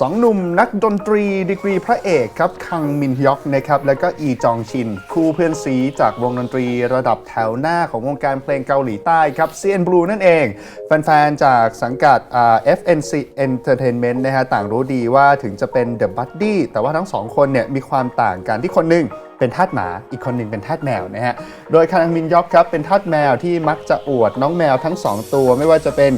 สองหนุ่มนักดนตรีดีกรีพระเอกครับ คังมินฮยอกนะครับแล้วก็อีจองชิน คู่เพื่อนซีจากวงดนตรีระดับแถวหน้าของวงการเพลงเกาหลีใต้ครับ CN Blue นั่นเอง แฟนๆ จากสังกัดอ่า FNC Entertainment นะฮะต่างรู้ดีว่าถึงจะเป็น The Buddy แต่ว่าทั้งสองคนเนี่ยมีความต่างกันที่คนหนึ่งเป็นทาสหมา อีกคนหนึ่งเป็นทาสแมวนะฮะ โดยคังมินยอกครับเป็นทาสแมวที่มักจะอวดน้องแมวทั้งสองตัวไม่ว่าจะเป็น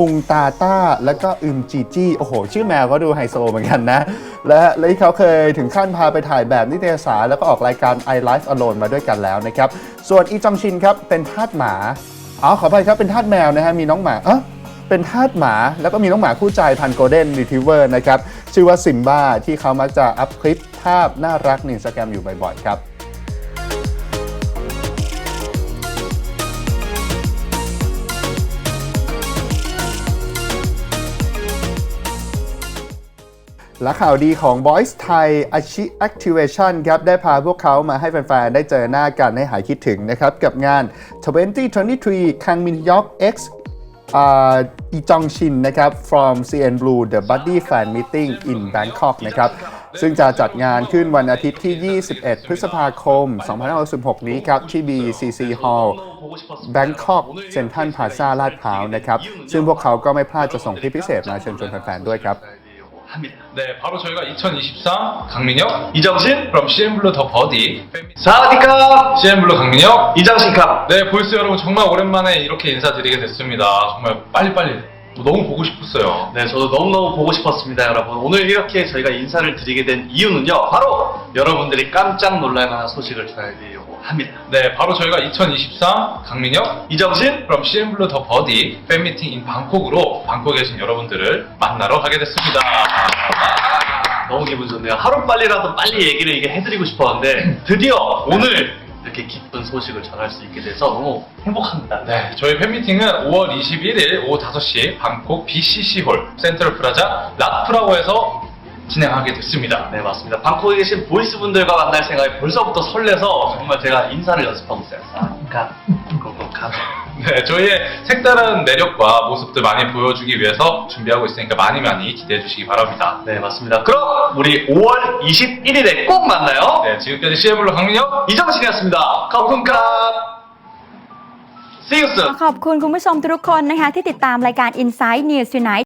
คุงตาต้า แล้วก็อึมจีจี้โอ้โห ชื่อแมวก็ดูไฮโซเหมือนกันนะ และและที่เขาเคยถึงขั้นพาไปถ่ายแบบนิตยสารแล้วก็ออกรายการ I Life Alone มาด้วยกันแล้วนะครับ ส่วนอีจองชินครับ เป็นทาสหมาอ๋อขออภัยครับเป็นทาสแมวนะฮะมีน้องหมาเอ๊ะเป็นทาสหมาแล้วก็มีน้องหมาคู่ใจพันโกลเด้นรีท i เวอร์นะครับชื่อว่าซิมบ้าที่เขามักจะอัพคลิปภาพน่ารักในอินสตาแกรมอยู่บ่อยๆครับ และข่าวดีของ Boys Thai Achi Activation ครับ ได้พาพวกเขามาให้แฟน ๆ ได้เจอหน้ากันให้หายคิดถึงนะครับ กับงาน 2023 Kang Min Hyuk X อีจองชินนะครับ from CN Blue The Buddy Fan Meeting in Bangkok นะครับ ซึ่งจะจัดงานขึ้นวันอาทิตย์ที่ 21 พฤษภาคม 2566 นี้ครับ ที่ BCC Hall Bangkok Central Plaza ลาดพร้าวนะครับ ซึ่งพวกเขาก็ไม่พลาดจะส่งคลิปพิเศษมาเชิญชวนแฟนๆด้วยครับ 합니다. 네, 바로 저희가 2023 강민혁, 이정신, 그럼 CN블루 더 버디, 사와디카, CN블루 강민혁. 이정신카. 네, 보이스 여러분 정말 오랜만에 이렇게 인사드리게 됐습니다. 정말 빨리빨리 너무 보고 싶었어요. 네, 저도 너무너무 보고 싶었습니다, 여러분. 오늘 이렇게 저희가 인사를 드리게 된 이유는요, 바로 여러분들이 깜짝 놀랄 만한 소식을 전해드리려고 합니다. 네, 바로 저희가 2023 강민혁, 이정신, 그럼 CN블루 더 버디 팬미팅 인 방콕으로 방콕에 계신 여러분들을 만나러 가게 됐습니다. 너무 기분 좋네요. 하루 빨리라도 빨리 얘기를 이게 해드리고 싶었는데, 드디어 오늘 이렇게 기쁜 소식을 전할 수 있게 돼서 너무 행복합니다. 네, 저희 팬미팅은 5월 21일 오후 5시 방콕 BCC홀 센트럴 프라자 락프라워에서 진행하게 됐습니다. 네, 맞습니다. 방콕에 계신 보이스 분들과 만날 생각에 벌써부터 설레서 정말 제가 인사를 연습하고 있어요. 사와디카, 고고카. 네, 저희의 색다른 매력과 모습들 많이 보여주기 위해서 준비하고 있으니까 많이 많이 기대해 주시기 바랍니다. 네, 맞습니다. 그럼 우리 5월 21일에 꼭 만나요. 네, 지금까지 CN블루 강민혁 이정신이었습니다. 커튼컵 See you soon. ขอบคุณคุณผู้ชมทุกคนนะคะ ที่ติดตามรายการ Inside News Tonight